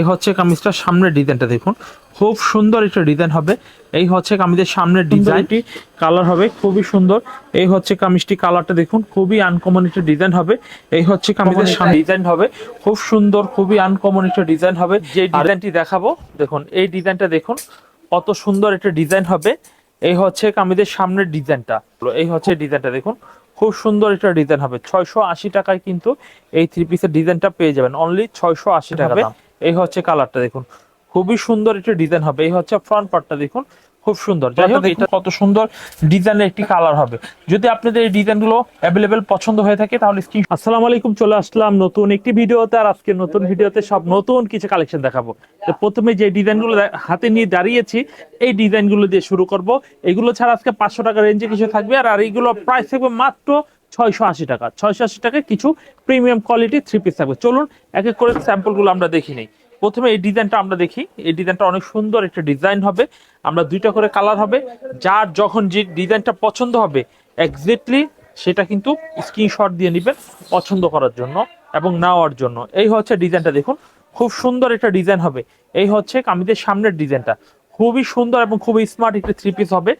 এই হচ্ছে কামিজটার সামনের ডিজাইনটা দেখুন। খুব সুন্দর একটা ডিজাইন হবে। এই হচ্ছে কামিজের সামনের ডিজাইনটি কালার হবে খুবই সুন্দর। এই হচ্ছে কামিজটি কালারটা দেখুন খুবই আনকমন একটা ডিজাইন হবে। এই হচ্ছে কামিজের সামনে ডিজাইন হবে। খুব সুন্দর খুবই আনকমন একটা ডিজাইন হবে। যে ডিজাইনটি দেখাবো দেখুন এই ডিজাইনটা দেখুন কত সুন্দর একটা ডিজাইন হবে। এই হচ্ছে কামিজের সামনের ডিজাইনটা। এই হচ্ছে ডিজাইনটা দেখুন খুব সুন্দর একটা ডিজাইন হবে। ছয়শো আশি টাকায় কিন্তু এই থ্রি পিসের ডিজাইনটা পেয়ে যাবেন। অনলি ছয়শো আশি টাকা দাম। এই হচ্ছে কালারটা দেখুন। খুবই সুন্দর একটা ডিজাইন হবে। এই হচ্ছে ফ্রন্ট পার্টটা দেখুন খুব সুন্দর। যাই হোক এটা কত সুন্দর ডিজাইনের একটি কালার হবে। যদি আপনাদের এই ডিজাইনগুলো অ্যাভেলেবেল পছন্দ হয়ে থাকে তাহলে স্ক্রিন আসসালামু আলাইকুম চলে আসলাম নতুন একটি ভিডিওতে। আর আজকে নতুন ভিডিওতে সব নতুন কিছু কালেকশন দেখাবো। তো প্রথমে যে ডিজাইনগুলো হাতে নিয়ে দাঁড়িয়েছি এই ডিজাইনগুলো দিয়ে শুরু করব। এগুলো ছাড়া আজকে পাঁচশো টাকা রেঞ্জে কিছু থাকবে। আর আর এইগুলো প্রাইস থাকবে মাত্র ছয়শো আশি টাকা। ছয়শো আশি টাকায় কিছু প্রিমিয়াম কোয়ালিটি থ্রি পিস থাকবে। চলুন এক এক করে স্যাম্পলগুলো আমরা দেখি নেই। প্রথমে এই ডিজাইনটা আমরা দেখি। এই ডিজাইনটা অনেক সুন্দর একটা ডিজাইন হবে। আমরা দুইটা করে কালার হবে। যার যখন যে ডিজাইনটা পছন্দ হবে এক্স্যাক্টলি সেটা কিন্তু স্ক্রিনশট দিয়ে নেবেন পছন্দ করার জন্য এবং নেওয়ার জন্য। এই হচ্ছে ডিজাইনটা দেখুন। খুব সুন্দর একটা ডিজাইন হবে। এই হচ্ছে কামিজের সামনের ডিজাইনটা খুবই সুন্দর এবং খুবই স্মার্ট একটা থ্রি পিস হবে।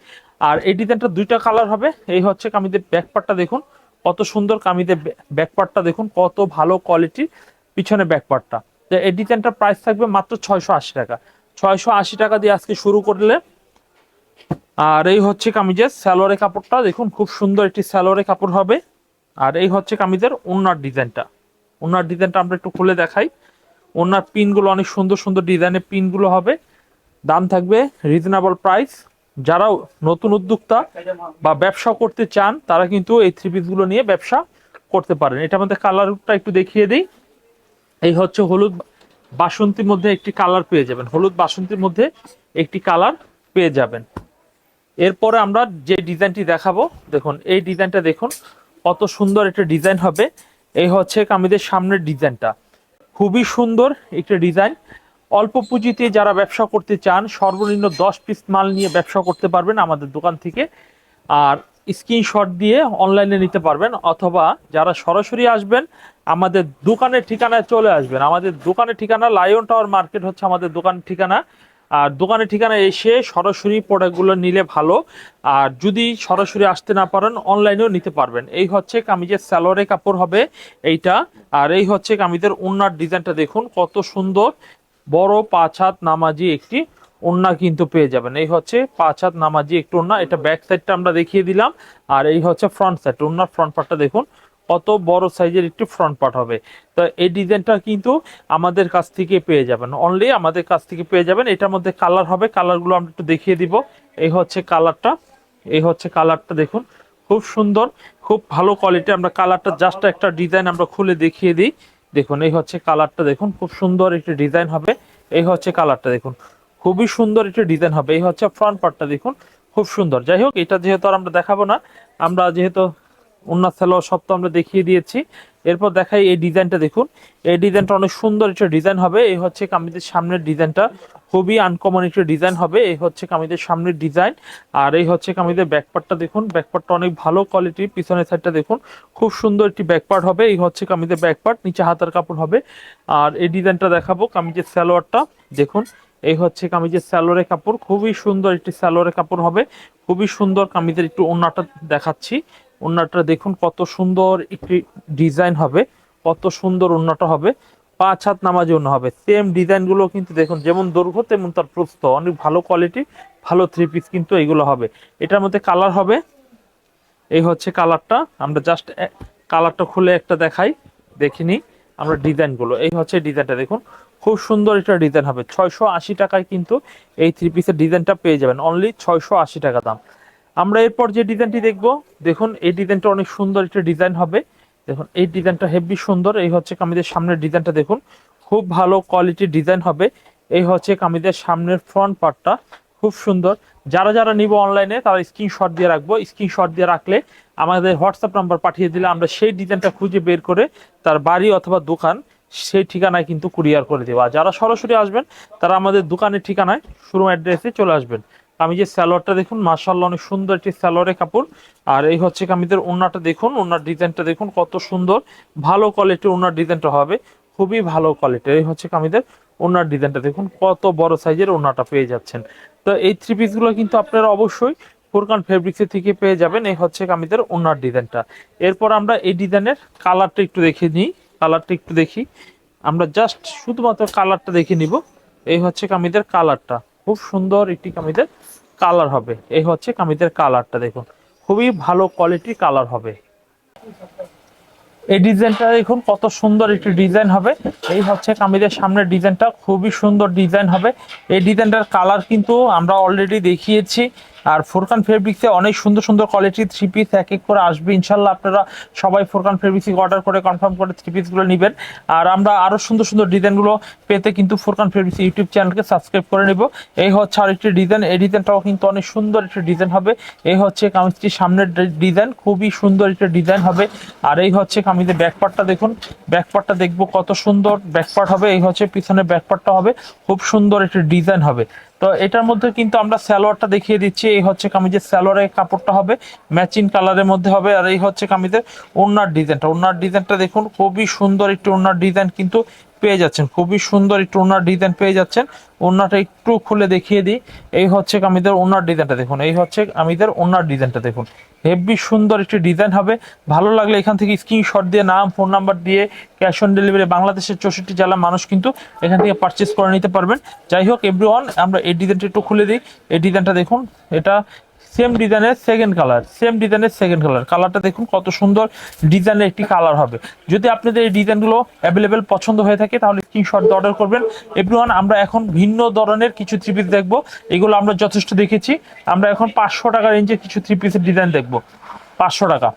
আর এই ডিজাইনটা দুইটা কালার হবে। এই হচ্ছে কামিজের ব্যাকপার্টটা দেখুন। কত সুন্দর কামিজের ব্যাকপার্টটা দেখুন, কত ভালো কোয়ালিটির পিছনে ব্যাকপার্টটা এই ডিজাইনটার প্রাইস থাকবে মাত্র ছয়শো আশি টাকা। ছয়শো আশি টাকা দিয়ে আজকে শুরু করলে, আর এই হচ্ছে কামিজের স্যালোয়ারের কাপড়টা। দেখুন, খুব সুন্দর একটি স্যালোয়ারের কাপড় হবে। আর এই হচ্ছে কামিজের ওনার ডিজাইনটা ওনার ডিজাইনটা আমরা একটু খুলে দেখাই। ওনার পিনগুলো অনেক সুন্দর সুন্দর ডিজাইনের পিনগুলো হবে। দাম থাকবে রিজনেবল প্রাইস যারা নতুন উদ্যোক্তা বা ব্যবসা করতে চান, তারা কিন্তু এই থ্রি পিসগুলো নিয়ে ব্যবসা করতে পারেন। এটা আমাদের কালারটা একটু দেখিয়ে দিই। এই হচ্ছে হলুদ বাসন্তীর মধ্যে একটি কালার পেয়ে যাবেন। হলুদ বাসন্তীর মধ্যে একটি কালার পেয়ে যাবেন। এরপরে আমরা যে ডিজাইনটি দেখাবো, দেখুন, এই ডিজাইনটা দেখুন, কত সুন্দর একটা ডিজাইন হবে। এই হচ্ছে কামিজের সামনের ডিজাইনটা খুবই সুন্দর একটা ডিজাইন অল্প পুঁজিতে যারা ব্যবসা করতে চান, সর্বনিম্ন দশ পিস মাল নিয়ে ব্যবসা করতে পারবেন আমাদের দোকান থেকে। আর স্ক্রিনশট দিয়ে অনলাইনে নিতে পারবেন, অথবা যারা সরাসরি আসবেন, আমাদের দোকানের ঠিকানায় চলে আসবেন। আমাদের দোকানের ঠিকানা লায়ন টাওয়ার মার্কেট হচ্ছে আমাদের দোকানের ঠিকানা। আর দোকানের ঠিকানা এসে সরাসরি প্রোডাক্টগুলো নিলে ভালো। আর যদি সরাসরি আসতে না পারেন অনলাইনেও নিতে পারবেন। এই হচ্ছে কামিজের স্যালোরে কাপড় হবে এইটা। আর এই হচ্ছে কামিজের ওনার ডিজাইনটা দেখুন, কত সুন্দর। বড় পাঁচ হাত নামাজি একটি ওন্না কিন্তু পেয়ে যাবেন। এই হচ্ছে পাঁচ হাত নামাজি একটু ওন্না এটা ব্যাক সাইডটা আমরা দেখিয়ে দিলাম। আর এই হচ্ছে ফ্রন্ট সাইড ওন্নার ফ্রন্ট পার্টটা দেখুন, কত বড় সাইজের একটি ফ্রন্ট পার্ট হবে। তো এই ডিজাইনটা কিন্তু আমাদের কাছ থেকে পেয়ে যাবেন। অনলি আমাদের কাছ থেকে পেয়ে যাবেন। এটার মধ্যে কালার হবে। কালারগুলো আমরা একটু দেখিয়ে দিব। এই হচ্ছে কালারটা এই হচ্ছে কালারটা দেখুন। খুব সুন্দর, খুব ভালো কোয়ালিটি আমরা কালারটা জাস্ট একটা ডিজাইন আমরা খুলে দেখিয়ে দিই। দেখুন, এই হচ্ছে কালারটা দেখুন, খুব সুন্দর একটি ডিজাইন হবে। এই হচ্ছে কালারটা দেখুন, খুবই সুন্দর একটি ডিজাইন হবে। এই হচ্ছে ফ্রন্ট পার্টটা দেখুন, খুব সুন্দর। যাই হোক, এটা যেহেতু আর আমরা দেখাবো না, আমরা যেহেতু অন্য সালোয়ার সব তো আমরা দেখিয়ে দিয়েছি। এরপর দেখাই এই ডিজাইনটা দেখুন। এই ডিজাইনটা অনেক সুন্দর একটা ডিজাইন হবে। এই হচ্ছে কামিজের সামনের ডিজাইনটা। খুবই আনকমন একটা ডিজাইন হবে। এই হচ্ছে কামিজের সামনের ডিজাইন। আর এই হচ্ছে কামিজের ব্যাকপার্টটা দেখুন। ব্যাকপার্টটা অনেক ভালো কোয়ালিটির পিছনের সাইডটা দেখুন। খুব সুন্দর একটি ব্যাকপার্ট হবে। এই হচ্ছে কামিজের ব্যাকপার্ট নিচে হাতার কাপড় হবে। আর এই ডিজাইনটা দেখাবো কামিজের সালোয়ারটা। দেখুন, এই হচ্ছে কামিজের স্যালোরে কাপড়। খুবই সুন্দর একটি স্যালোরে কাপড় হবে। খুবই সুন্দর কামিজের একটু ওন্নাটা দেখাচ্ছি। ওন্নাটা দেখুন কত সুন্দর একটি ডিজাইন হবে, কত সুন্দর ওন্নাটা হবে, পাঁচ হাত নামাজি ওন্না হবে। সেম ডিজাইনগুলো কিন্তু দেখুন, যেমন দৈর্ঘ্য তেমন তার প্রস্থ। অনেক ভালো কোয়ালিটি ভালো থ্রি পিস কিন্তু এগুলো হবে। এটার মধ্যে কালার হবে, এই হচ্ছে কালারটা আমরা জাস্ট কালারটা খুলে একটা দেখাই দেখিনি আমরা ডিজাইনগুলো এই হচ্ছে ডিজাইনটা দেখুন, খুব সুন্দর এটা ডিজাইন হবে। ছয়শো আশি টাকায় কিন্তু এই থ্রি পিসের ডিজাইনটা পেয়ে যাবেন। অনলি ছয়শো আশি টাকা দাম। আমরা এরপর যে ডিজাইনটি দেখব, দেখুন, এই ডিজাইনটা অনেক সুন্দর একটা ডিজাইন হবে। দেখুন, এই ডিজাইনটা হেভি সুন্দর। এই হচ্ছে কামিজের সামনের ডিজাইনটা দেখুন, খুব ভালো কোয়ালিটির ডিজাইন হবে। এই হচ্ছে কামিজের সামনের ফ্রন্ট পার্টটা, খুব সুন্দর। যারা যারা নিব অনলাইনে, তারা স্ক্রিনশট দিয়ে রাখব। স্ক্রিনশট দিয়ে রাখলে আমাদের হোয়াটসঅ্যাপ নাম্বার পাঠিয়ে দিলে আমরা সেই ডিজাইনটা খুঁজে বের করে তার বাড়ি অথবা দোকান, সেই ঠিকানায় কিন্তু কুরিয়ার করে দেবো। আর যারা সরাসরি আসবেন, তারা আমাদের দোকানের ঠিকানায় শুরু অ্যাড্রেসে চলে আসবেন। আমি যে স্যালোয়ারটা দেখুন মার্শাল্লাহ অনেক সুন্দর একটি স্যালোয়ারের কাপড়। আর এই হচ্ছে কামিজের ওনাটা দেখুন ওনার ডিজাইনটা দেখুন, কত সুন্দর। ভালো কোয়ালিটির ওনার ডিজাইনটা হবে, খুবই ভালো কোয়ালিটির এই হচ্ছে কামিজের ওনার ডিজাইনটা দেখুন, কত বড় সাইজের ওনাটা পেয়ে যাচ্ছেন। তো এই থ্রি পিসগুলো কিন্তু আপনারা অবশ্যই ফোরকান ফেব্রিক্সের থেকে পেয়ে যাবেন, এই হচ্ছে কামিদের ওনার ডিজাইনটা। এরপর আমরা এই ডিজাইনের কালারটা একটু দেখে নিই কালারটা একটু দেখি। আমরা জাস্ট শুধুমাত্র কালারটা দেখে নিব, এই হচ্ছে কামিদের কালারটা খুব সুন্দর একটি কামিদের কালার হবে। এই হচ্ছে কামিজের কালারটা দেখুন। খুবই ভালো কোয়ালিটি কালার হবে। এই ডিজাইনটা দেখুন, কত সুন্দর একটি ডিজাইন হবে। এই হচ্ছে কামিজের সামনের ডিজাইনটা খুবই সুন্দর ডিজাইন হবে। এই ডিজাইনটার কালার কিন্তু আমরা অলরেডি দেখিয়েছি। আর ফোরকান ফেব্রিক্সে অনেক সুন্দর সুন্দর কোয়ালিটির থ্রি পিস এক এক করে আসবে। ইনশাল্লাহ আপনারা সবাই ফোরকান ফেব্রিক্স অর্ডার করে কনফার্ম করে থ্রি পিসগুলো নেবেন। আর আমরা আরও সুন্দর সুন্দর ডিজাইনগুলো পেতে কিন্তু ফোরকান ফেব্রিক্স ইউটিউব চ্যানেলকে সাবস্ক্রাইব করে নেব। এই হচ্ছে আরেকটি ডিজাইন এই ডিজাইনটাও কিন্তু অনেক সুন্দর একটি ডিজাইন হবে। এই হচ্ছে কামিজটির সামনের ডিজাইন খুবই সুন্দর একটা ডিজাইন হবে। আর এই হচ্ছে কামিজের ব্যাকপার্টটা দেখুন। ব্যাকপার্টটা দেখব কত সুন্দর ব্যাকপার্ট হবে। এই হচ্ছে পিছনের ব্যাকপার্টটা হবে। খুব সুন্দর একটা ডিজাইন হবে। তো এটার মধ্যে কিন্তু আমরা স্যালোয়ারটা দেখিয়ে দিচ্ছি। এই হচ্ছে কামিজের স্যালোয়ারের কাপড়টা হবে, ম্যাচিং কালারের মধ্যে হবে, আর এই হচ্ছে কামিজের ওনার ডিজাইনটা। ওনার ডিজাইনটা দেখুন, খুবই সুন্দর একটি ওনার ডিজাইন কিন্তু পেয়ে যাচ্ছেন। খুবই সুন্দর একটু ওনার ডিজাইন পেয়ে যাচ্ছেন। ওনাটা একটু খুলে দেখিয়ে দিই। এই হচ্ছে কামিদের ওনার ডিজাইনটা দেখুন। এই হচ্ছে কামিদের ওনার ডিজাইনটা দেখুন। হেভি সুন্দর একটি ডিজাইন হবে। ভালো লাগলে এখান থেকে স্ক্রিনশট দিয়ে নাম ফোন নাম্বার দিয়ে ক্যাশ অন ডেলিভারি বাংলাদেশের চৌষট্টি জেলার মানুষ কিন্তু এখান থেকে পারচেস করে নিতে পারবেন। যাই হোক এভরি আমরা এই ডিজাইনটা একটু খুলে দিই। এই ডিজাইনটা দেখুন। এটা সেম ডিজাইনের সেকেন্ড কালার সেম ডিজাইনের সেকেন্ড কালার কালারটা দেখুন কত সুন্দর ডিজাইনের একটি কালার হবে। যদি আপনাদের এই ডিজাইনগুলো অ্যাভেলেবেল পছন্দ হয়ে থাকে, তাহলে স্ক্রিনশট দিয়ে অর্ডার করবেন। এভরিওয়ান আমরা এখন ভিন্ন ধরনের কিছু থ্রি পিস দেখব। এগুলো আমরা যথেষ্ট দেখেছি। আমরা এখন পাঁচশো টাকা রেঞ্জের কিছু থ্রি পিসের ডিজাইন দেখব। পাঁচশো টাকা।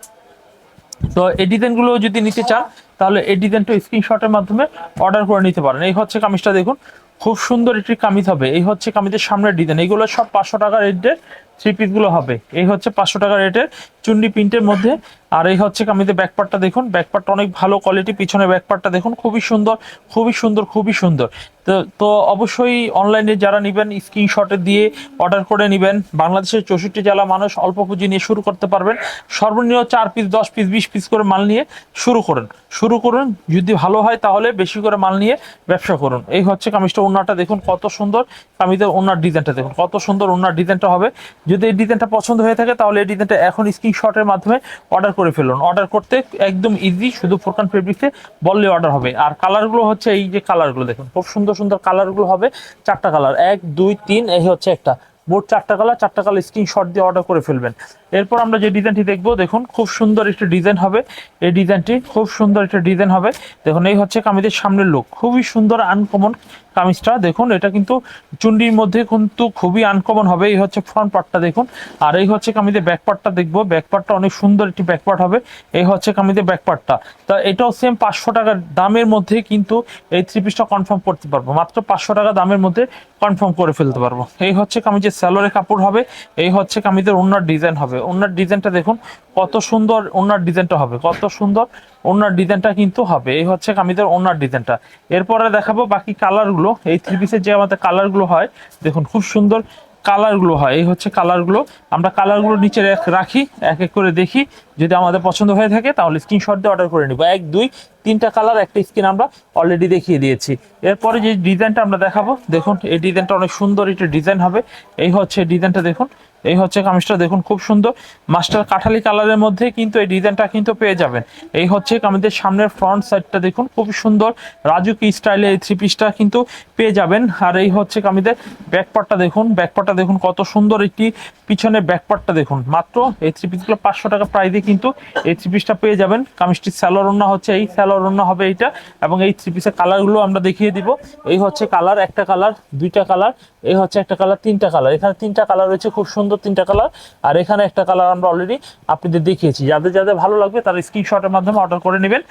তো এই ডিজাইনগুলো যদি নিতে চান, তাহলে এই ডিজাইনটা স্ক্রিনশটের মাধ্যমে অর্ডার করে নিতে পারেন। এই হচ্ছে কামিজটা দেখুন। খুব সুন্দর একটি কামিজ হবে। এই হচ্ছে কামিজের সামনের ডিজাইন এইগুলো সব পাঁচশো টাকা রেটের থ্রি পিসগুলো হবে। এই হচ্ছে পাঁচশো টাকা রেটের চুন্ডি প্রিন্টের মধ্যে। আর এই হচ্ছে কামিজের ব্যাকপার্টটা দেখুন। ব্যাকপার্টটা অনেক ভালো কোয়ালিটি পিছনে ব্যাকপার্টটা দেখুন, খুবই সুন্দর খুবই সুন্দর খুবই সুন্দর। তো তো অবশ্যই অনলাইনে যারা নেবেন স্ক্রিনশটে দিয়ে অর্ডার করে নেবেন। বাংলাদেশের চৌষট্টি জেলা মানুষ অল্প পুঁজি নিয়ে শুরু করতে পারবেন। সর্বনিম্ন চার পিস দশ পিস বিশ পিস করে মাল নিয়ে শুরু করুন। শুরু করুন। যদি ভালো হয় তাহলে বেশি করে মাল নিয়ে ব্যবসা করুন। এই হচ্ছে কামিজটা ওনাটা দেখুন কত সুন্দর। কামিজের ওনার ডিজাইনটা দেখুন, কত সুন্দর ওনার ডিজাইনটা হবে। যদি এই ডিজাইনটা পছন্দ হয়ে থাকে, তাহলে এই ডিজাইনটা এখন স্ক্রিনশটের মাধ্যমে অর্ডার করে ফেলুন। অর্ডার করতে একদম ইজি শুধু ফোরকান ফেব্রিক্সে বললে অর্ডার হবে। আর কালারগুলো হচ্ছে এই যে কালারগুলো দেখুন, খুব সুন্দর সুন্দর কালারগুলো হবে, চারটা কালার এক, দুই, তিন, এই হচ্ছে একটা। মোট চারটা কালার চারটা কালার স্ক্রিনশট দিয়ে অর্ডার করে ফেলবেন। এরপর আমরা যে ডিজাইনটি দেখব, দেখুন, খুব সুন্দর একটি ডিজাইন হবে। এই ডিজাইনটি খুব সুন্দর একটা ডিজাইন হবে। দেখুন, এই হচ্ছে কামিজের সামনের লুক খুবই সুন্দর আনকমন কামিজটা। দেখুন, এটা কিন্তু চুন্ডির মধ্যে কিন্তু খুবই আনকমন হবে। এই হচ্ছে ফ্রন্ট পার্টটা দেখুন। আর এই হচ্ছে কামিজের ব্যাক পার্টটা দেখব। ব্যাক পার্টটা অনেক সুন্দর একটি ব্যাক পার্ট হবে। এই হচ্ছে কামিজের ব্যাক পার্টটা তা এটাও সেম পাঁচশো টাকার দামের মধ্যে কিন্তু এই থ্রি পিসটা কনফার্ম করতে পারব। মাত্র পাঁচশো টাকা দামের মধ্যে কনফার্ম করে ফেলতে পারব। এই হচ্ছে কামিজের স্যালোরে কাপড় হবে। এই হচ্ছে কামিজের ওনার ডিজাইন হবে। ওনার ডিজাইনটা দেখুন, কত সুন্দর ওনার ডিজাইনটা হবে, কত সুন্দর ওনার ডিজাইনটা কিন্তু হবে। এই হচ্ছে কামিজের ওনার ডিজাইনটা। এরপরে দেখাবো বাকি কালারগুলো। এই থ্রি পিসের যে আমাদের কালারগুলো হয়, দেখুন খুব সুন্দর কালারগুলো হয়। এই হচ্ছে কালারগুলো। আমরা কালারগুলো নিচে রাখি এক এক করে দেখি। যদি আমাদের পছন্দ হয়ে থাকে, তাহলে স্ক্রিনশট দিয়ে অর্ডার করে নিব। এক, দুই, তিনটা কালার, একটা স্ক্রিন আমরা অলরেডি দেখিয়ে দিয়েছি। এরপরে যে ডিজাইনটা আমরা দেখাবো, দেখুন, এই ডিজাইনটা অনেক সুন্দর একটা ডিজাইন হবে। এই হচ্ছে ডিজাইনটা দেখুন। এই হচ্ছে কামিজটা, দেখুন খুব সুন্দর। মাস্টার কাঠালি কালারের মধ্যে কিন্তু এই ডিজাইনটা কিন্তু পেয়ে যাবেন। এই হচ্ছে কামিজের সামনের ফ্রন্ট সাইডটা দেখুন, খুব সুন্দর। রাজুকি স্টাইলে এই থ্রি পিসটা কিন্তু পেয়ে যাবেন। আর এই হচ্ছে কামিজের ব্যাকপার্টটা দেখুন। ব্যাকপার্টটা দেখুন, কত সুন্দর একটি পিছনে ব্যাকপার্টটা দেখুন। মাত্র এই থ্রি পিসগুলো পাঁচশো টাকা প্রায় দিয়ে কিন্তু এই থ্রি পিসটা পেয়ে যাবেন। কামিজটির স্যালোর ওন্না হচ্ছে এই স্যালোর ওন্না হবে এইটা এবং এই থ্রি পিসের কালারগুলো আমরা দেখিয়ে দিব। এই হচ্ছে কালার একটা কালার দুইটা কালার এই হচ্ছে একটা কালার তিনটা কালার এখানে তিনটা কালার রয়েছে, খুব সুন্দর তিনটা কালার আর এখানে একটা কালার আমরা অলরেডি আপনাদের দেখিয়েছি। যাদের যাদের ভালো লাগবে তারা স্ক্রিনশটের মাধ্যমে অর্ডার করে নেবেন।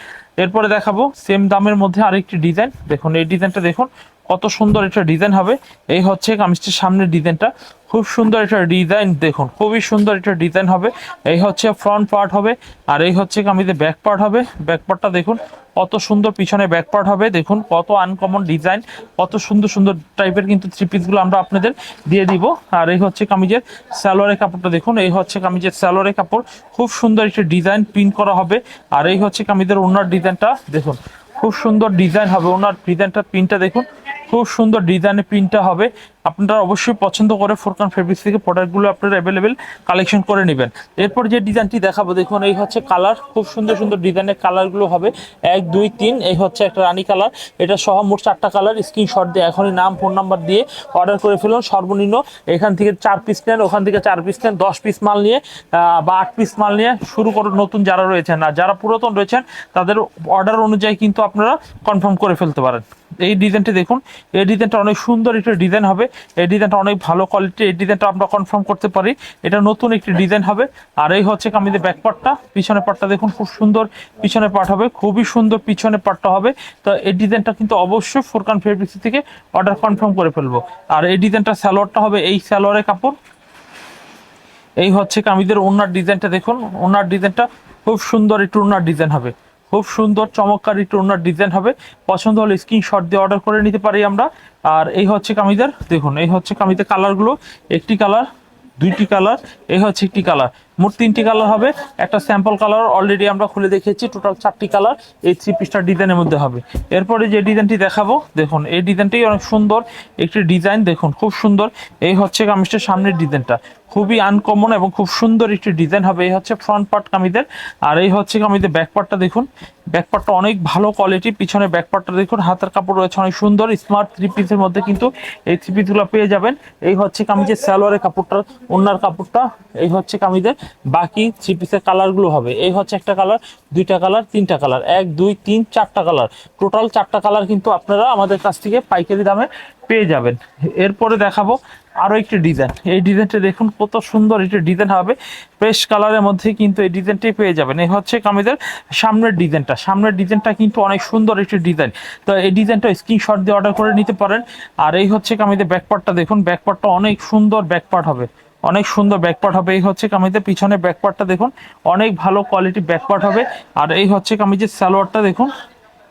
এরপরে দেখাবো সেম দামের মধ্যে আরেকটি ডিজাইন দেখুন, এই ডিজাইনটা দেখুন, কত সুন্দর একটা ডিজাইন হবে। এই হচ্ছে কামিজটির সামনের ডিজাইনটা খুব সুন্দর একটা ডিজাইন দেখুন, খুবই সুন্দর একটা ডিজাইন হবে। এই হচ্ছে ফ্রন্ট পার্ট হবে, আর এই হচ্ছে কামিজের ব্যাক পার্ট হবে। ব্যাক পার্টটা দেখুন, কত সুন্দর পিছনে ব্যাক পার্ট হবে, দেখুন, কত আনকমন ডিজাইন কত সুন্দর সুন্দর টাইপের কিন্তু থ্রি পিসগুলো আমরা আপনাদের দিয়ে দিব। আর এই হচ্ছে কামিজের স্যালোয়ারের কাপড়টা দেখুন, এই হচ্ছে কামিজের স্যালোয়ারের কাপড়, খুব সুন্দর একটা ডিজাইন প্রিন্ট করা হবে। আর এই হচ্ছে কামিজের ওনার ডিজাইনটা দেখুন, খুব সুন্দর ডিজাইন হবে, ওনার ডিজাইনটা প্রিন্টটা দেখুন, খুব সুন্দর ডিজাইনের প্রিন্টটা হবে। আপনারা অবশ্যই পছন্দ করে ফোরকান ফেব্রিক্স থেকে প্রোডাক্টগুলো আপনারা অ্যাভেলেবেল কালেকশন করে নেবেন। এরপর যে ডিজাইনটি দেখাবো, দেখুন, এই হচ্ছে কালার খুব সুন্দর সুন্দর ডিজাইনের কালারগুলো হবে। এক, দুই, তিন, এই হচ্ছে একটা রানী কালার এটা সহ মোট চারটা কালার স্ক্রিনশট দিয়ে এখনই নাম ফোন নাম্বার দিয়ে অর্ডার করে ফেলুন। সর্বনিম্ন এখান থেকে চার পিস নেন, ওখান থেকে চার পিস নেন, দশ পিস মাল নিয়ে বা আট পিস মাল নিয়ে শুরু করুন নতুন যারা রয়েছেন। আর যারা পুরাতন রয়েছেন, তাদের অর্ডার অনুযায়ী কিন্তু আপনারা কনফার্ম করে ফেলতে পারেন। এই ডিজাইনটি দেখুন। এই ডিজাইনটা অনেক সুন্দর একটা ডিজাইন হবে। এই ডিজাইনটা অনেক ভালো কোয়ালিটি এই ডিজাইনটা আমরা কনফার্ম করতে পারি। এটা নতুন একটি ডিজাইন হবে। আর এই হচ্ছে কামিজের ব্যাক পার্টটা পিছনের পার্টটা দেখুন, খুব সুন্দর পিছনের পার্ট হবে। খুবই সুন্দর পিছনের পার্টটা হবে। তো এই ডিজাইনটা কিন্তু অবশ্যই ফোরকান ফেব্রিক্স থেকে অর্ডার কনফার্ম করে ফেলব। আর এই ডিজাইনটা স্যালোয়ারটা হবে এই স্যালোয়ারের কাপড়। এই হচ্ছে কামিজের ওনার ডিজাইনটা দেখুন। ওনার ডিজাইনটা খুব সুন্দর একটু ওনার ডিজাইন হবে। খুব সুন্দর, চমৎকার একটু ওনার ডিজাইন হবে। পছন্দ হলে স্ক্রিনশট দিয়ে অর্ডার করে নিতে পারি আমরা। আর এই হচ্ছে কামিজের, দেখুন, এই হচ্ছে কামিজের কালারগুলো একটি কালার দুইটি কালার এই হচ্ছে একটি কালার মোট তিনটি কালার হবে। একটা স্যাম্পল কালার অলরেডি আমরা খুলে দেখিয়েছি টোটাল চারটি কালার এই থ্রি পিসটার ডিজাইনের মধ্যে হবে। এরপরে যে ডিজাইনটি দেখাবো, দেখুন, এই ডিজাইনটি অনেক সুন্দর, একটি ডিজাইন দেখুন, খুব সুন্দর। এই হচ্ছে কামিজটার সামনের ডিজাইনটা খুবই আনকমন এবং খুব সুন্দর একটি ডিজাইন হবে। এই হচ্ছে ফ্রন্ট পার্ট কামিজের, আর এই হচ্ছে কামিজের ব্যাক পার্টটা দেখুন। ব্যাক পার্টটা অনেক ভালো কোয়ালিটি পিছনে ব্যাক পার্টটা দেখুন, হাতের কাপড় রয়েছে অনেক সুন্দর স্মার্ট থ্রি পিসের মধ্যে কিন্তু এই থ্রি পিসগুলো পেয়ে যাবেন। এই হচ্ছে কামিজের সালোয়ারের কাপড়টা ওনার কাপড়টা, এই হচ্ছে কামিজের বাকি থ্রি পিসের কালারগুলো হবে। এই হচ্ছে একটা কালার দুইটা কালার তিনটা কালার এক, দুই, তিন, চারটা কালার টোটাল চারটা কালার কিন্তু আপনারা আমাদের কাছ থেকে পাইকারি দামে পেয়ে যাবেন। এরপরে দেখাবো আরও একটি ডিজাইন এই ডিজাইনটা দেখুন, কত সুন্দর একটি ডিজাইন হবে। ফ্রেশ কালারের মধ্যে কিন্তু এই ডিজাইনটাই পেয়ে যাবেন। এই হচ্ছে কামিজের সামনের ডিজাইনটা সামনের ডিজাইনটা কিন্তু অনেক সুন্দর একটি ডিজাইন তো এই ডিজাইনটা স্ক্রিনশট দিয়ে অর্ডার করে নিতে পারেন। আর এই হচ্ছে কামিজের ব্যাকপার্টটা দেখুন। ব্যাকপার্টটা অনেক সুন্দর ব্যাকপার্ট হবে। অনেক সুন্দর ব্যাকপার্ট হবে। এই হচ্ছে কামিজের পিছনে ব্যাকপার্টটা দেখুন। অনেক ভালো কোয়ালিটি ব্যাকপার্ট হবে। আর এই হচ্ছে কামিজের সালোয়ারটা দেখুন।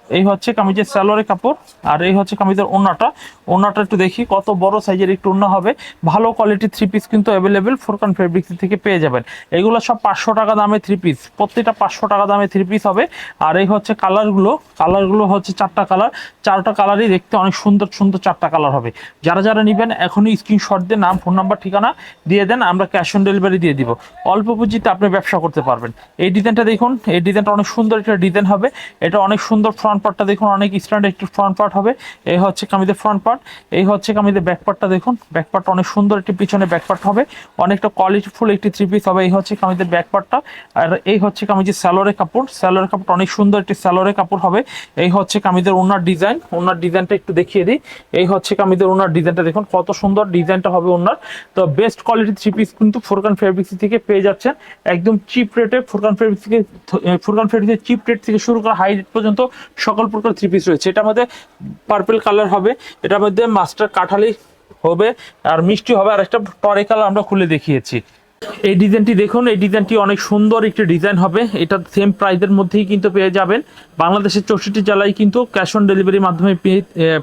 এই হচ্ছে কামিজের সালোয়ারের কাপড়, আর এই হচ্ছে কামিজের ওড়নাটা ওড়নাটা একটু দেখি, কত বড় সাইজের একটু ওড়না হবে। ভালো কোয়ালিটির থ্রি পিস কিন্তু অ্যাভেলেবেল ফোরকান ফেব্রিক্স থেকে পেয়ে যাবেন। এগুলো সব পাঁচশো টাকা দামে থ্রি পিস প্রত্যেকটা পাঁচশো টাকা দামে থ্রি পিস হবে। আর এই হচ্ছে কালারগুলো কালারগুলো হচ্ছে চারটা কালার চারটা কালারই দেখতে অনেক সুন্দর সুন্দর চারটা কালার হবে। যারা যারা নেবেন, এখনই স্ক্রিনশট দিয়ে নাম ফোন নাম্বার ঠিকানা দিয়ে দেন, আমরা ক্যাশ অন ডেলিভারি দিয়ে দিব। অল্প পুঁজিতে আপনি ব্যবসা করতে পারবেন। এই ডিজাইনটা দেখুন, এই ডিজাইনটা অনেক সুন্দর একটা ডিজাইন হবে। এটা অনেক সুন্দর ফ্রন্ট পার্টটা দেখুন, অনেক স্ট্যান্ডার্ড একটু ফ্রন্ট পার্ট হবে। এই হচ্ছে কামিজের ফ্রন্ট পার্ট এই হচ্ছে কামিজের ব্যাক পার্টটা দেখুন। ব্যাক পার্টটা অনেক সুন্দর একটি পিছনে ব্যাক পার্ট হবে। অনেকটা কোয়ালিটিফুল একটি থ্রি পিস হবে, এই হচ্ছে কামিজের ব্যাক পার্টটা আর এই হচ্ছে কামিজের স্যালোরের কাপড়। স্যালোরের কাপড়টা অনেক সুন্দর একটি স্যালোরের কাপড় হবে। এই হচ্ছে কামিজের ওনার ডিজাইন ওনার ডিজাইনটা একটু দেখিয়ে দিই। এই হচ্ছে কামিজের ওনার ডিজাইনটা দেখুন, কত সুন্দর ডিজাইনটা হবে ওনার। তো বেস্ট কোয়ালিটি থ্রি পিস কিন্তু ফোরকান ফেব্রিক্স থেকে পেয়ে যাচ্ছেন। একদম চিপ রেটে ফোরকান ফেব্রিক্স থেকে ফোরকান ফেব্রিক্সের চিপ রেট থেকে শুরু করে হাই রেট পর্যন্ত সকল প্রকার থ্রি পিস রয়েছে। এটার মধ্যে পার্পল কালার হবে, এটার মধ্যে মাস্টার কাঠালি হবে, আর মিষ্টি হবে, আর একটা টরে কালার আমরা খুলে দেখিয়েছি। এই ডিজাইনটি দেখুন, এই ডিজাইনটি অনেক সুন্দর একটি ডিজাইন হবে। এটা সেম প্রাইসের মধ্যেই কিন্তু পেয়ে যাবেন। বাংলাদেশের চৌষট্টি জেলায় কিন্তু ক্যাশ অন ডেলিভারির মাধ্যমে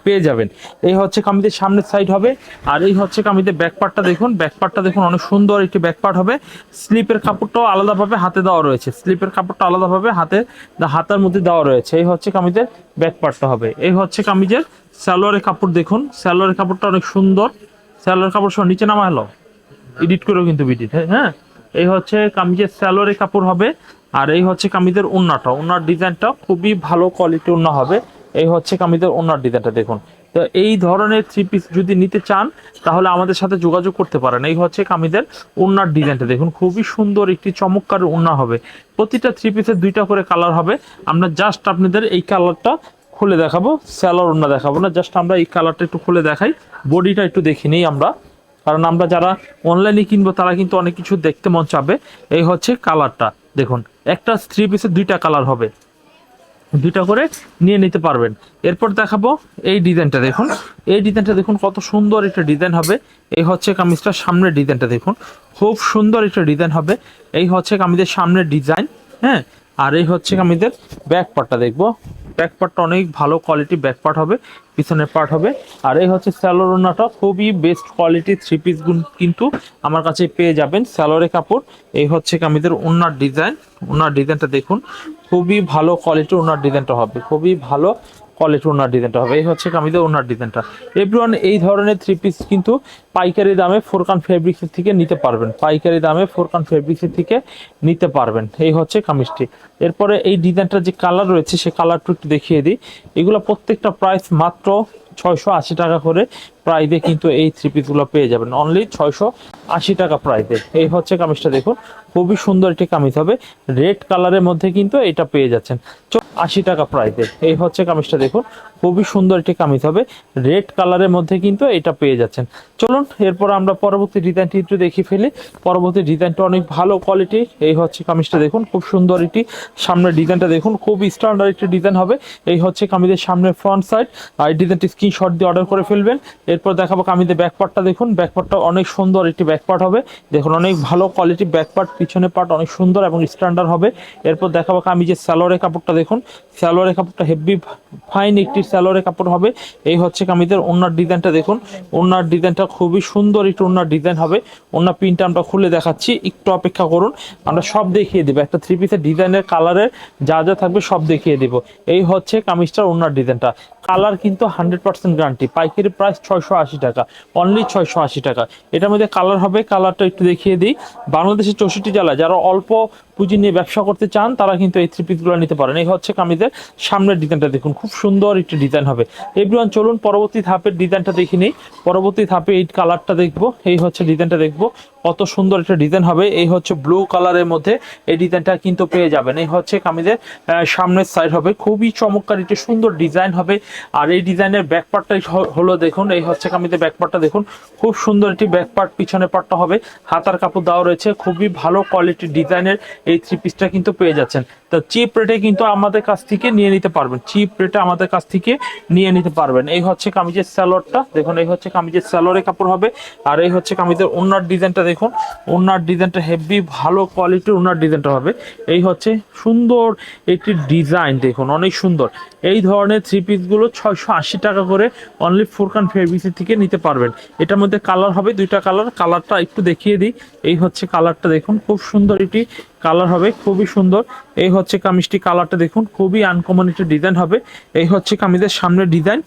পেয়ে যাবেন। এই হচ্ছে কামিদের সামনের সাইড হবে। আর এই হচ্ছে কামিদের ব্যাক পার্টটা দেখুন। ব্যাক পার্টটা দেখুন, অনেক সুন্দর একটি ব্যাক পার্ট হবে। স্লিপের কাপড়টাও আলাদাভাবে হাতে দেওয়া রয়েছে। স্লিপের কাপড়টা আলাদাভাবে হাতে হাতার মধ্যে দেওয়া রয়েছে। এই হচ্ছে কামিজের ব্যাক পার্টটা হবে। এই হচ্ছে কামিজের সালোয়ারের কাপড় দেখুন। সালোয়ারের কাপড়টা অনেক সুন্দর। সালোয়ার কাপড় সহ নিচে নামা হলো এডিট করেও কিন্তু বিডিট হ্যাঁ? এই হচ্ছে কামিজের স্যালোয়ারের কাপড় হবে, আর এই হচ্ছে কামিজের ওন্নাটা। ওনার ডিজাইনটা খুবই ভালো কোয়ালিটি ওন্না হবে। এই হচ্ছে কামিজের ওনার ডিজাইনটা, দেখুন। তো এই ধরনের থ্রি পিস যদি নিতে চান, তাহলে আমাদের সাথে যোগাযোগ করতে পারেন। এই হচ্ছে কামিজের ওনার ডিজাইনটা, দেখুন। খুবই সুন্দর একটি চমৎকার ওন্না হবে। প্রতিটা থ্রি পিসের দুইটা করে কালার হবে। আমরা জাস্ট আপনাদের এই কালারটা খুলে দেখাবো। স্যালোর ওন্না দেখাবো না জাস্ট আমরা এই কালারটা একটু খুলে দেখাই। বডিটা একটু দেখে নিই আমরা। কারণ আমরা যারা অনলাইনে কিনবো, তারা কিন্তু অনেক কিছু দেখতে মন চাবে। এই হচ্ছে কালারটা দেখুন, একটা থ্রি পিসের দুইটা কালার হবে। দুইটা করে নিয়ে নিতে পারবেন। এরপর দেখাবো এই ডিজাইনটা দেখুন। এই ডিজাইনটা দেখুন, কত সুন্দর একটা ডিজাইন হবে। এই হচ্ছে কামিজটার সামনের ডিজাইনটা দেখুন। খুব সুন্দর একটা ডিজাইন হবে। এই হচ্ছে কামিজের সামনের ডিজাইন হ্যাঁ? আর এই হচ্ছে কামিজের ব্যাক পার্টটা দেখব। ব্যাক পার্টটা অনেক ভালো কোয়ালিটি ব্যাক পার্ট হবে, পিছনের পার্ট হবে। আর এই হচ্ছে স্যালোরোনাটা খুবই বেস্ট কোয়ালিটি থ্রি পিস গুণ কিন্তু আমার কাছে পেয়ে যাবেন স্যালোরে কাপড়। এই হচ্ছে কামিদের ওনার ডিজাইন ওনার ডিজাইনটা দেখুন, খুবই ভালো কোয়ালিটি ওনার ডিজাইনটা হবে, খুবই ভালো কোয়ালিটি ওনার ডিজাইনটা হবে। এই হচ্ছে কামিজের ওনার ডিজাইনটা এভরিওয়ান এই ধরনের থ্রি পিস কিন্তু পাইকারি দামে ফোরকান ফেব্রিক্সের থেকে নিতে পারবেন। পাইকারি দামে ফোরকান ফেব্রিক্সের থেকে নিতে পারবেন। এই হচ্ছে কামিজটি। এরপরে এই ডিজাইনটার যে কালার রয়েছে সেই কালারটা একটু দেখিয়ে দিই। এগুলো প্রত্যেকটা প্রাইস মাত্র ছয়শো আশি টাকা করে প্রাইজে কিন্তু এই থ্রি পিসগুলো পেয়ে যাবেন। অনলি ছয়শো আশি টাকা প্রাইজে এই হচ্ছে কামিজটা দেখুন। খুবই সুন্দর একটি কামিজ হবে। রেড কালারের মধ্যে কিন্তু এটা পেয়ে যাচ্ছেন। আশি টাকা প্রাইজে এই হচ্ছে কামিজটা দেখুন। খুবই সুন্দর একটি কামিজ হবে। রেড কালারের মধ্যে কিন্তু এটা পেয়ে যাচ্ছেন। চলুন, এরপর আমরা পরবর্তী ডিজাইনটি একটু দেখে ফেলি। পরবর্তী ডিজাইনটা অনেক ভালো কোয়ালিটি এই হচ্ছে কামিজটা দেখুন। খুব সুন্দর একটি সামনের ডিজাইনটা দেখুন। খুব স্ট্যান্ডার্ড একটি ডিজাইন হবে। এই হচ্ছে কামিজের সামনের ফ্রন্ট সাইড আর ডিজাইনটি স্ক্রিনশট দিয়ে অর্ডার করে ফেলবেন। এরপর দেখাবো কামিজের ব্যাকপার্টটা দেখুন। ব্যাকপার্টটা অনেক সুন্দর একটি ব্যাকপার্ট হবে। দেখুন, অনেক ভালো কোয়ালিটি ব্যাকপার্ট পিছনে পার্ট অনেক সুন্দর এবং স্ট্যান্ডার্ড হবে। এরপর দেখাবো আমি যে স্যালোয়ারের কাপড়টা দেখুন স্যালোয়ারের কাপড়টা হেভি ফাইন একটি স্যালোয়ারের কাপড় হবে। এই হচ্ছে কামিজের ওনার ডিজাইনটা দেখুন। ওনার ডিজাইনটা খুবই সুন্দর একটু ওনার ডিজাইন হবে। ওনার প্রিন্টটা আমরা খুলে দেখাচ্ছি, একটু অপেক্ষা করুন। আমরা সব দেখিয়ে দেবো। একটা থ্রি পিসের ডিজাইনের কালারের যা যা থাকবে সব দেখিয়ে দেবো। এই হচ্ছে কামিজটার ওনার ডিজাইনটা। কালার কিন্তু হান্ড্রেড পার্সেন্ট গ্যারান্টি পাইকারি প্রাইস ছয়শো আশি টাকা। অনলি ছয়শো আশি টাকা। এটার মধ্যে কালার হবে। কালারটা একটু দেখিয়ে দিই। বাংলাদেশের চৌষট্টি জেলায় যারা অল্প পুঁজি নিয়ে ব্যবসা করতে চান, তারা কিন্তু এই থ্রি পিসগুলো নিতে পারেন। এই হচ্ছে কামিজের সামনের ডিজাইনটা দেখুন, খুব সুন্দর একটি ডিজাইন হবে। এভরিওয়ান চলুন পরবর্তী ধাপের ডিজাইনটা দেখে নিই। পরবর্তী ধাপে এই কালারটা দেখব। এই হচ্ছে ডিজাইনটা দেখব। কত সুন্দর একটা ডিজাইন হবে। এই হচ্ছে ব্লু কালারের মধ্যে এই ডিজাইনটা কিন্তু পেয়ে যাবেন। এই হচ্ছে কামিজের সামনের সাইড হবে। খুবই চমৎকার একটি সুন্দর ডিজাইন হবে। আর এই ডিজাইনের ব্যাকপার্টটা হলো দেখুন, এই হচ্ছে কামিজের ব্যাকপার্টটা দেখুন। খুব সুন্দর একটি ব্যাকপার্ট পিছনের পার্টটা হবে। হাতার কাপড় দেওয়া রয়েছে। খুবই ভালো কোয়ালিটির ডিজাইনের এই থ্রি পিসটা কিন্তু পেয়ে যাচ্ছেন। তো চিপ রেটে কিন্তু আমাদের কাছ থেকে নিয়ে নিতে পারবেন। চিপ রেটে আমাদের কাছ থেকে নিয়ে নিতে পারবেন। এই হচ্ছে কামিজের স্যালোয়ারটা দেখুন, এই হচ্ছে কামিজের স্যালোয়ারের কাপড় হবে। আর এই হচ্ছে কামিজের ওনার ডিজাইনটা দেখুন। ওনার ডিজাইনটা হেভি ভালো কোয়ালিটির ওনার ডিজাইনটা হবে। এই হচ্ছে সুন্দর একটি ডিজাইন দেখুন, অনেক সুন্দর। এই ধরনের থ্রি পিসগুলো ছয়শো আশি টাকা করে অনলি ফোরকান ফেব্রিক্স থেকে নিতে পারবেন। এটার মধ্যে কালার হবে দুইটা কালার কালারটা একটু দেখিয়ে দিই। এই হচ্ছে কালারটা দেখুন খুব সুন্দর এটি কালার হবে, খুবই সুন্দর। এই হচ্ছে কামিজটি কালারটা দেখুন, খুবই আনকমন একটি ডিজাইন হবে। এই হচ্ছে কামিজের সামনে ডিজাইন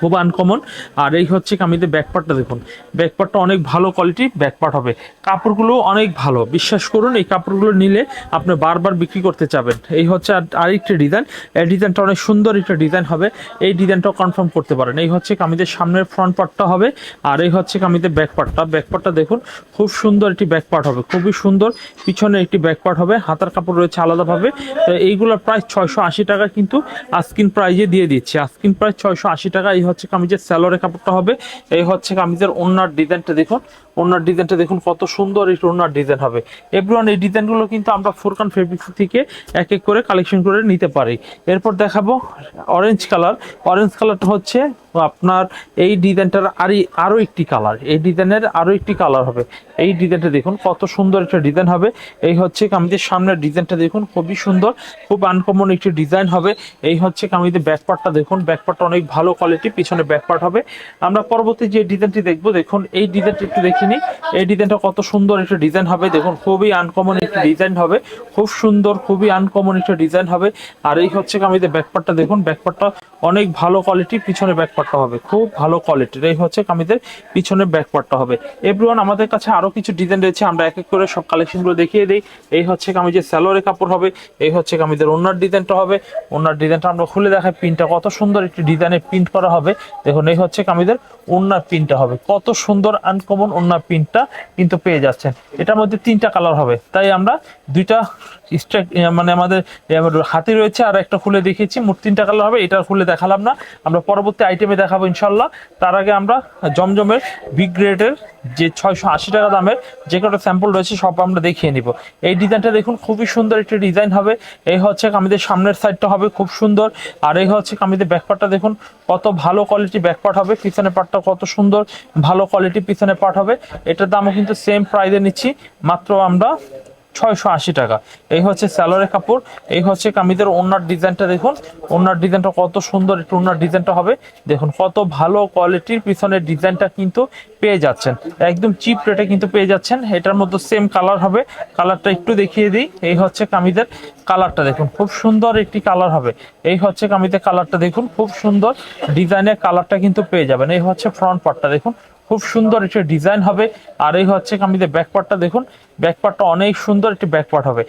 খুব আনকমন আর এই হচ্ছে কামিজের ব্যাকপার্টটা দেখুন ব্যাকপার্টটা অনেক ভালো কোয়ালিটি ব্যাকপার্ট হবে। কাপড়গুলো অনেক ভালো। বিশ্বাস করুন, এই কাপড়গুলো নিলে আপনি বারবার বিক্রি করতে চাবেন। এই হচ্ছে আর- আরেকটি ডিজাইন এই ডিজাইনটা অনেক সুন্দর একটা ডিজাইন হবে। এই ডিজাইনটাও কনফার্ম করতে পারেন। এই হচ্ছে কামিজের সামনের ফ্রন্ট পার্টটা হবে, আর এই হচ্ছে কামিজের ব্যাকপার্টটা ব্যাকপার্টটা দেখুন, খুব সুন্দর একটি ব্যাকপার্ট হবে। খুবই সুন্দর, পিছনে একটি ব্যাকপার্ট হবে। হাতার কাপড় রয়েছে আলাদাভাবে। তো এইগুলোর প্রাইস ছয়শো আশি টাকা কিন্তু আস্কিন প্রাইজে দিয়ে দিচ্ছে। আস্কিন প্রাইস ছয়শো আশি টাকা। এই হচ্ছে কামিজের স্যালোয়ারের কাপড়টা হবে। এই হচ্ছে কামিজের ওনার ডিজাইনটা দেখুন। ওনার ডিজাইনটা দেখুন, কত সুন্দর এই ওনার ডিজাইন হবে। এভরিওয়ান এই ডিজাইনগুলো কিন্তু আমরা ফোরকান ফেব্রিক্স থেকে এক এক করে কালেকশন করে নিতে পারি। এরপর দেখাবো অরেঞ্জ কালার অরেঞ্জ কালারটা হচ্ছে আপনার এই ডিজাইনটার আরই, আরও একটি কালার এই ডিজাইনের আরও একটি কালার হবে। এই ডিজাইনটা দেখুন, কত সুন্দর একটা ডিজাইন হবে। এই হচ্ছে কামিজের সামনের ডিজাইনটা দেখুন, খুবই সুন্দর। খুব আনকমন একটি ডিজাইন হবে। এই হচ্ছে কামিজের ব্যাকপার্টটা দেখুন। ব্যাকপার্টটা অনেক ভালো কোয়ালিটি পিছনে ব্যাকপার্ট হবে। আমরা পরবর্তী যে ডিজাইনটি দেখব, দেখুন, এই ডিজাইনটি একটু দেখিনি এই ডিজাইনটা কত সুন্দর একটা ডিজাইন হবে। দেখুন, খুবই আনকমন একটি ডিজাইন হবে। খুব সুন্দর, খুবই আনকমন একটা ডিজাইন হবে। আর এই হচ্ছে কামিজের ব্যাকপার্টটা দেখুন ব্যাকপার্টটা অনেক ভালো কোয়ালিটি পিছনে ব্যাকপার্টটা হবে। খুব ভালো কোয়ালিটির এই হচ্ছে কামিজের পিছনে ব্যাকপার্টটা হবে। এভরিওয়ান আমাদের কাছে আরও কিছু ডিজাইন রয়েছে, আমরা এক এক করে সব কালেকশনগুলো দেখিয়ে দিই। এই হচ্ছে কামিজের স্যালোয়ারের কাপড় হবে, এই হচ্ছে কামিজের ওনার ডিজাইনটা হবে। ওনার ডিজাইনটা আমরা খুলে দেখাই। প্রিন্টটা কত সুন্দর একটি ডিজাইনের প্রিন্ট করা হবে। দেখুন, এই হচ্ছে কামিজের ওনার প্রিন্টটা হবে। কত সুন্দর আনকমন ওনার প্রিন্টটা কিন্তু পেয়ে যাচ্ছেন। এটার মধ্যে তিনটা কালার হবে। তাই আমরা দুইটা স্ট্রাক মানে আমাদের হাতে রয়েছে। আর একটা খুলে দেখিয়েছি। মোট তিনটা কালার হবে। এটা খুলে দেখালাম না। আমরা পরবর্তী আইটেমে দেখাবো ইনশাল্লাহ তার আগে আমরা জমজমের বিগ গ্রেডের যে ছয়শো আশি টাকা দামের যে কটা স্যাম্পল রয়েছে, সব আমরা দেখিয়ে নিব। এই ডিজাইনটা দেখুন, খুবই সুন্দর একটি ডিজাইন হবে। এই হচ্ছে কামিদের সামনের সাইডটা হবে খুব সুন্দর। আর এই হচ্ছে কামিদের ব্যাকপার্টটা দেখুন, কত ভালো কোয়ালিটি ব্যাকপার্ট হবে, পিছনের পার্টটা কত সুন্দর, ভালো কোয়ালিটি পিছনের পার্ট হবে। এটার দামও কিন্তু সেম প্রাইসে নিচ্ছি, মাত্র আমরা ছয়শো আশি টাকা। এই হচ্ছে স্যালোয়ারের কাপড়, এই হচ্ছে কামিদের ওনার ডিজাইনটা দেখুন। ওনার ডিজাইনটা কত সুন্দর, একটু ওনার ডিজাইনটা হবে। দেখুন কত ভালো কোয়ালিটির পিছনের ডিজাইনটা কিন্তু পেয়ে যাচ্ছেন। একদম চিপ রেটে কিন্তু পেয়ে যাচ্ছেন। এটার মধ্যে সেম কালার হবে। কালারটা একটু দেখিয়ে দিই। এই হচ্ছে কামিদের কালারটা দেখুন। খুব সুন্দর একটি কালার হবে। এই হচ্ছে কামিদের কালারটা দেখুন। খুব সুন্দর ডিজাইনের কালারটা কিন্তু পেয়ে যাবেন। এই হচ্ছে ফ্রন্ট পার্টটা দেখুন। খুব সুন্দর একটি ডিজাইন হবে। আর এই হচ্ছে কামিজের ব্যাক পার্টটা দেখুন। ব্যাক পার্টটা অনেক সুন্দর একটি ব্যাকপার্ট হবে।